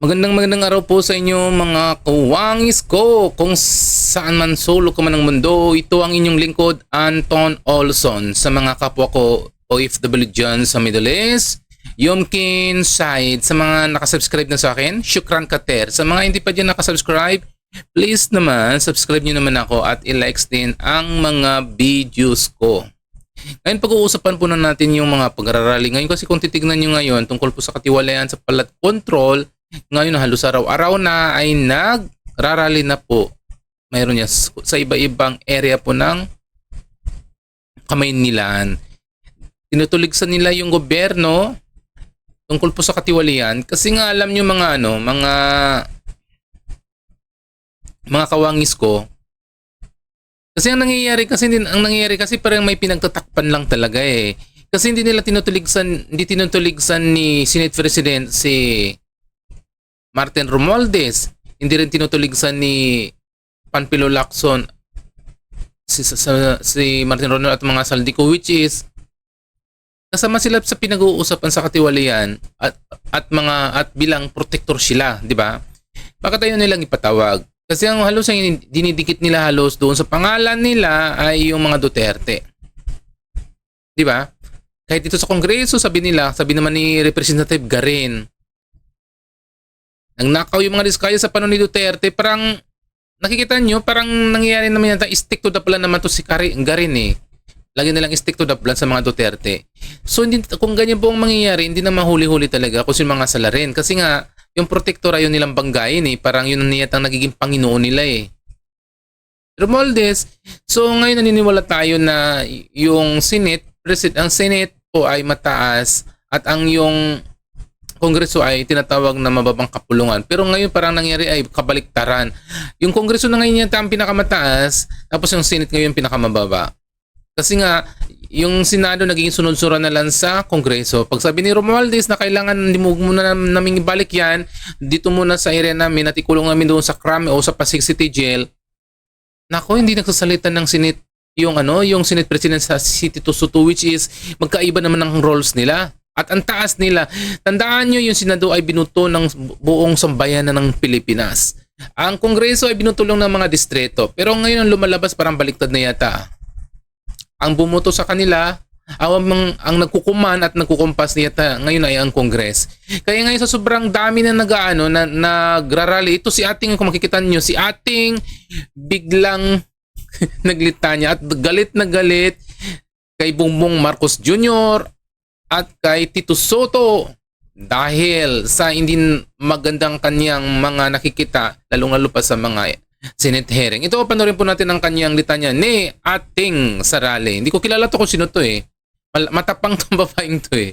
Magandang magandang araw po sa inyo mga kawangis ko kung saan man solo ka man ng mundo. Ito ang inyong lingkod Anton Olson sa mga kapwa ko OFW dyan sa Middle East. Yomkin Said sa mga nakasubscribe na sa akin. Shukran Kater. Sa mga hindi pa dyan nakasubscribe, please naman subscribe nyo naman ako at i-likes din ang mga videos ko. Ngayon pag-uusapan po na natin yung mga pag-ararali. Ngayon kasi kung titignan nyo ngayon tungkol po sa katiwalayan sa palat control, ngayon halos araw-araw na ay nagrarally na po. Mayroon niya sa iba-ibang area po ng Kamaynilan. Tinutuligsan nila yung gobyerno tungkol po sa katiwalian kasi nga alam nyo mga ano, mga mga kawangis ko kasi ang nangyayari kasi din ang nangyayari kasi parang may pinagtatakpan lang talaga eh. Kasi hindi nila tinutuligsan hindi tinutuligsan ni Senate President si Martin Romualdez, hindi rin tinutuligsan ni Panpilo Lacson si, sa, si Martin Ronald at mga Saldico which is kasama sila sa pinag-uusapan sa katiwalian at at mga at bilang protector sila, di ba? Bakit ayaw nilang ipatawag? Kasi ang halos ang dinidikit nila halos doon sa pangalan nila ay yung mga Duterte. Di ba? Kahit dito sa Kongreso, sabi nila, sabi naman ni Representative Garin, nang nakaw yung mga diskaya sa panon ni Duterte, parang nakikita nyo, parang nangyayari naman yata, stick to the plan naman to si Kari, Garin eh. Lagi nilang stick to the plan sa mga Duterte. So hindi, kung ganyan po ang mangyayari, hindi na mahuli-huli talaga kung sino mga salarin. Kasi nga, yung protector ayaw nilang banggain eh. Parang yun ang niyat ang nagiging panginoon nila eh. Romualdez, so ngayon naniniwala tayo na yung Senate, President, ang Senate po ay mataas at ang yung Kongreso ay tinatawag na mababang kapulungan. Pero ngayon parang nangyari ay kabaliktaran. Yung Kongreso na ngayon yata ang pinakamataas, tapos yung Senate ngayon pinakamababa. Kasi nga, yung Senado naging sunod-sura na lang sa Kongreso. Pag sabi ni Romualdez na kailangan hindi mo muna nam- namin ibalik yan, dito muna sa area namin at ikulong namin doon sa Krame o sa Pasig City Jail, Nako, hindi nagsasalita ng Senate yung ano, yung Senate President sa City to Suto which is magkaiba naman ng roles nila. At ang taas nila, tandaan nyo yung Senado ay binuto ng buong sambayanan ng Pilipinas. Ang Kongreso ay binutulong ng mga distrito. Pero ngayon lumalabas parang baliktad na yata. Ang bumoto sa kanila, ang, ang, ang nagkukuman at nagkukumpas niyata ngayon ay ang Kongres. Kaya ngayon sa sobrang dami na nagaano na nagrarally, ito si ating kung makikita niyo si ating biglang naglitanya at galit na galit kay Bongbong Marcos Jr. at kay Tito Soto dahil sa hindi magandang kanyang mga nakikita lalong-lalo pa sa mga Senate hearing. Ito, panoorin po natin ang kanyang litanya ni ating Sarali. Hindi ko kilala to kung sino to eh. Matapang tong babaeng to eh.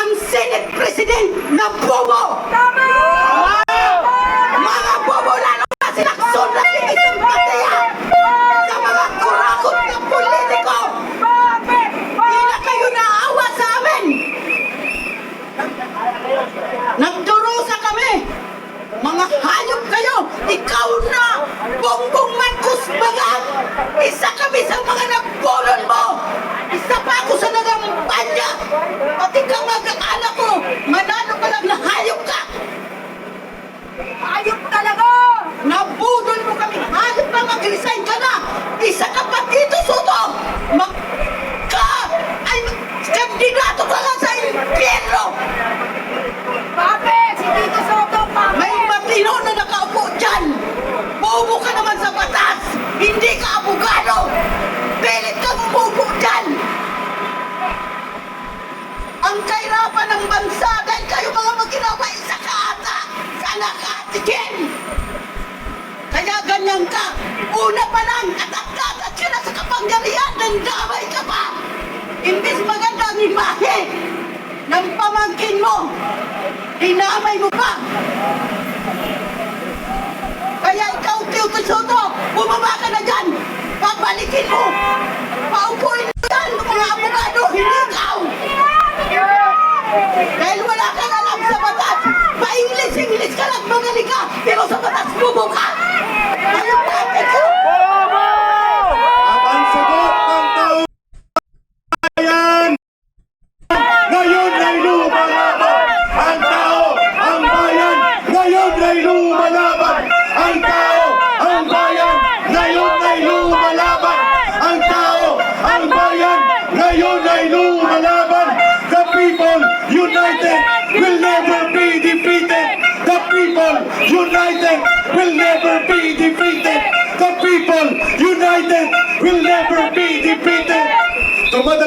ang Senate President na bobo! Tama! Mga bobo lalo na si Lacson na sinisempatya sa mga kurakot na politiko! Hindi na kayo naawa sa amin! Nagdurusa kami! Mga hayop kayo! Ikaw na! Bongbong Marcos Bagang! Kami sa mga nabulol mo! Isa pa ako sa nagampanya! Pati ka mag-anak ko! Manano ka lang na hayop ka! Hayop talaga! Nabudol mo kami! Hayop ka! Mag-resign ka na! Isa ka pa dito, Soto! Mag... Ka! Ay, kandidato ka lang sa impyerno! Bakit? Si Tito Soto, bakit? May matino na nakaupo dyan! Bobo ka naman sa batas! Hindi ka abogado! Pilit kang umupo! Ang kahirapan ng bansa dahil kayo mga maginawa isa ka ata sa anak ka, si Jen! Kaya ganyan ka! Una pa lang, atat-atat ka na sa kapangyarihan ng damay ka pa! Imbis maganda ang imahe ng pamangkin mo, dinamay mo pa! Tito Soto, bumaba ka na dyan! Pabalikin mo! Paupuin mo yan ng mga abogado, hindi ikaw! Dahil wala kang alam sa batas, pa-English-English ka lang magaling ka, pero sa batas bubo ka!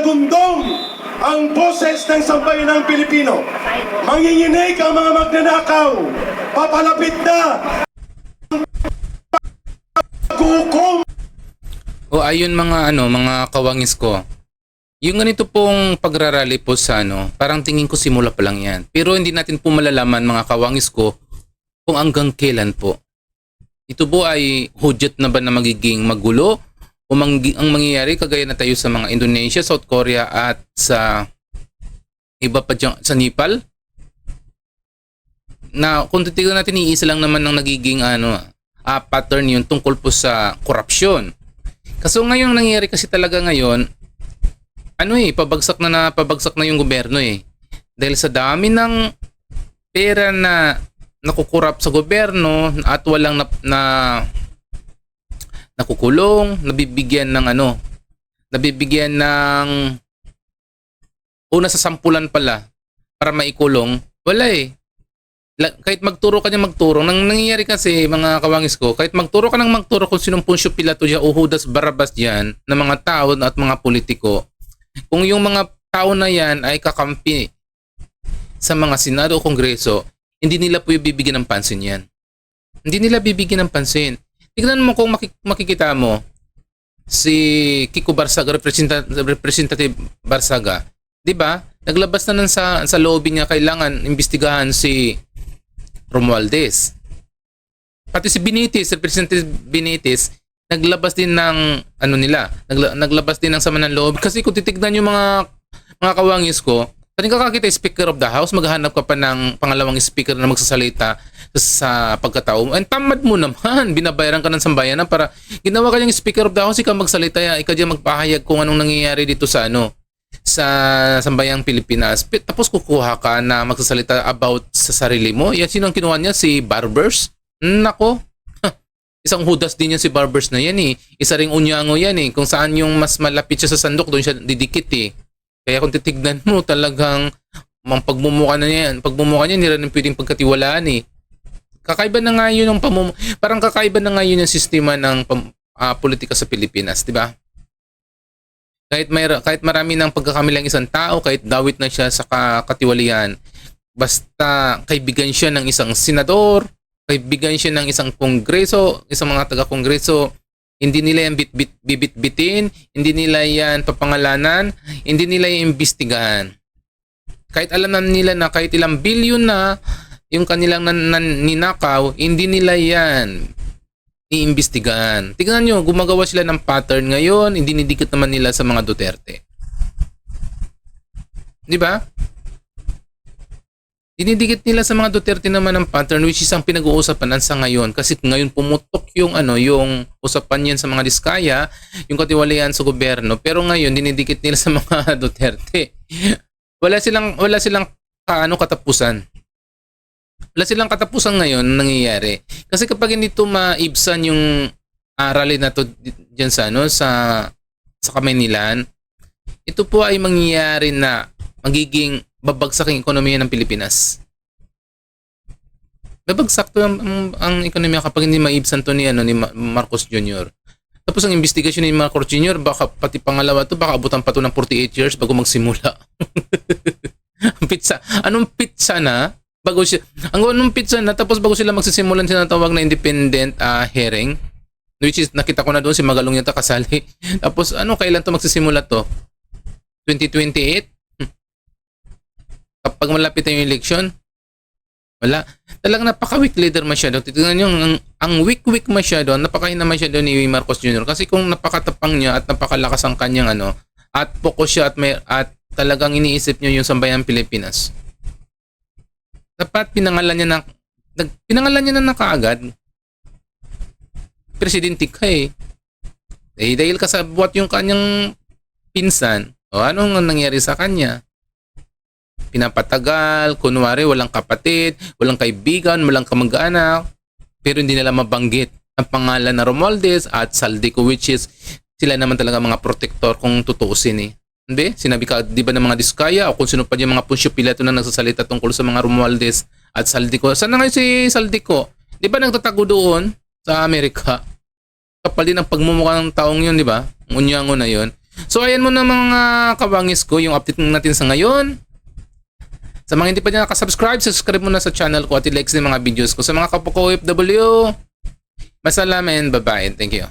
Tumatagundong ang boses ng sambayanang Pilipino. Manginginig ang mga magnanakaw. Papalapit na ang hukom O ayun mga ano, mga kawangis ko. Yung ganito pong pagrarally po sa ano, parang tingin ko simula pa lang yan. Pero hindi natin po malalaman mga kawangis ko kung hanggang kailan po. Ito po ay hudyat na ba na magiging magulo o ang mangyayari kagaya na tayo sa mga Indonesia, South Korea at sa iba pa dyan, sa Nepal? Na kung titignan natin, iisa lang naman ang nagiging ano, ah, pattern yun tungkol po sa korupsyon. Kaso ngayon nangyayari kasi talaga ngayon, ano eh, pabagsak na na pabagsak na yung gobyerno eh. Dahil sa dami ng pera na nakukurap sa gobyerno at walang na, na nakukulong, nabibigyan ng ano, nabibigyan ng una sa sampulan pala para maikulong, wala eh. Kahit magturo ka niya magturo, nang nangyayari kasi mga kawangis ko, kahit magturo ka ng magturo kung sinong Poncio Pilato diyan o Judas Barabas diyan ng mga tao at mga politiko, kung yung mga tao na yan ay kakampi sa mga senado o kongreso, hindi nila po yung bibigyan ng pansin yan. Hindi nila bibigyan ng pansin. Tignan mo kung maki- makikita mo si Kiko Barsaga, representa- representative Barsaga, 'di ba? Naglabas na nun sa sa lobby niya kailangan imbestigahan si Romualdez. Pati si Benitez, Representative Benitez, naglabas din ng ano nila, nagla, naglabas din ng sama ng loob kasi kung titignan yung mga mga kawangis ko, Pati kakakita yung Speaker of the House, maghahanap ka pa ng pangalawang speaker na magsasalita sa pagkatao. And tamad mo naman, binabayaran ka ng sambayanan para ginawa ka niyang Speaker of the House, ikaw magsalita, ikaw diyan magpahayag kung anong nangyayari dito sa ano sa sambayang Pilipinas. Pi- Tapos kukuha ka na magsasalita about sa sarili mo. Yan sino ang kinuha niya? Si Barbers? Nako. Isang hudas din yan si Barbers na yan eh. Isa ring unyango yan eh. Kung saan yung mas malapit siya sa sandok, doon siya didikit eh. Kaya kung titignan mo talagang mang pagmumuka na yan, pagmumuka niya, hindi rin pwedeng pagkatiwalaan eh. Kakaiba na nga yun ang pamum parang kakaiba na nga yun yung sistema ng pam- ah, politika sa Pilipinas, di ba? Kahit may kahit marami ng pagkakamilang isang tao, kahit dawit na siya sa ka- katiwalian, basta kaibigan siya ng isang senador, kaibigan siya ng isang kongreso, isang mga taga-kongreso, hindi nila yan bit, bit, bibit-bitin, hindi nila yan papangalanan, hindi nila yan imbestigahan. Kahit alam na nila na kahit ilang bilyon na yung kanilang nan, nan- ninakaw, hindi nila yan iimbestigahan. Tingnan nyo, gumagawa sila ng pattern ngayon, hindi nidikit naman nila sa mga Duterte. Di ba? Dinidikit nila sa mga Duterte naman ang pattern which is ang pinag-uusapan sa ngayon kasi ngayon pumutok yung ano yung usapan yan sa mga diskaya, yung katiwalian sa gobyerno pero ngayon dinidikit nila sa mga Duterte. Wala silang wala silang kaano katapusan. Wala silang katapusan ngayon na nangyayari. Kasi kapag hindi to maibsan yung aralin na to di- diyan sa ano sa sa Kamaynilan, ito po ay mangyayari na magiging babagsak ang ekonomiya ng Pilipinas. Babagsak to ang, ang, ang ekonomiya kapag hindi maibsan to ni, ano, ni Ma- Marcos Jr. Tapos ang investigasyon ni Marcos Jr. baka pati pangalawa to baka abutan pa to ng 48 years bago magsimula. pizza. Anong pizza na? Bago siya, ang anong pizza na tapos bago sila magsisimulan sinatawag na independent ah, hearing which is nakita ko na doon si Magalong yata kasali. tapos ano kailan to magsisimula to? 2028? Kapag malapit na yung election, wala. Talagang napaka-weak leader masyado. Titignan nyo, ang, ang weak-weak masyado, napakahina masyado ni Marcos Jr. Kasi kung napakatapang niya at napakalakas ang kanyang ano, at focus siya at, may, at talagang iniisip niyo yung sambayan Pilipinas, dapat pinangalan niya na, nag, pinangalan niya na na kaagad. Presidente ka eh. Eh, dahil ka sa buhat yung kanyang pinsan, o anong nangyari sa kanya? Pinapatagal, kunwari walang kapatid, walang kaibigan, walang kamag-anak, pero hindi nila mabanggit ang pangalan na Romualdez at Saldico which is sila naman talaga mga protector kung tutuusin eh. Hindi? Sinabi ka, di ba ng mga Diskaya o kung sino pa yung mga Poncio Pilato na nagsasalita tungkol sa mga Romualdez at Saldico. Saan na ngayon si Saldico? Di ba nagtatago doon sa Amerika? Kapal din ang pagmumukha ng taong yun, di ba? Unyango na yun. So ayan mo na mga kabangis ko, yung update natin sa ngayon. Sa mga hindi pa niya nakasubscribe, subscribe mo na sa channel ko at i-likes din mga videos ko. Sa mga kapwa ko OFW, masalamin, bye-bye. Thank you.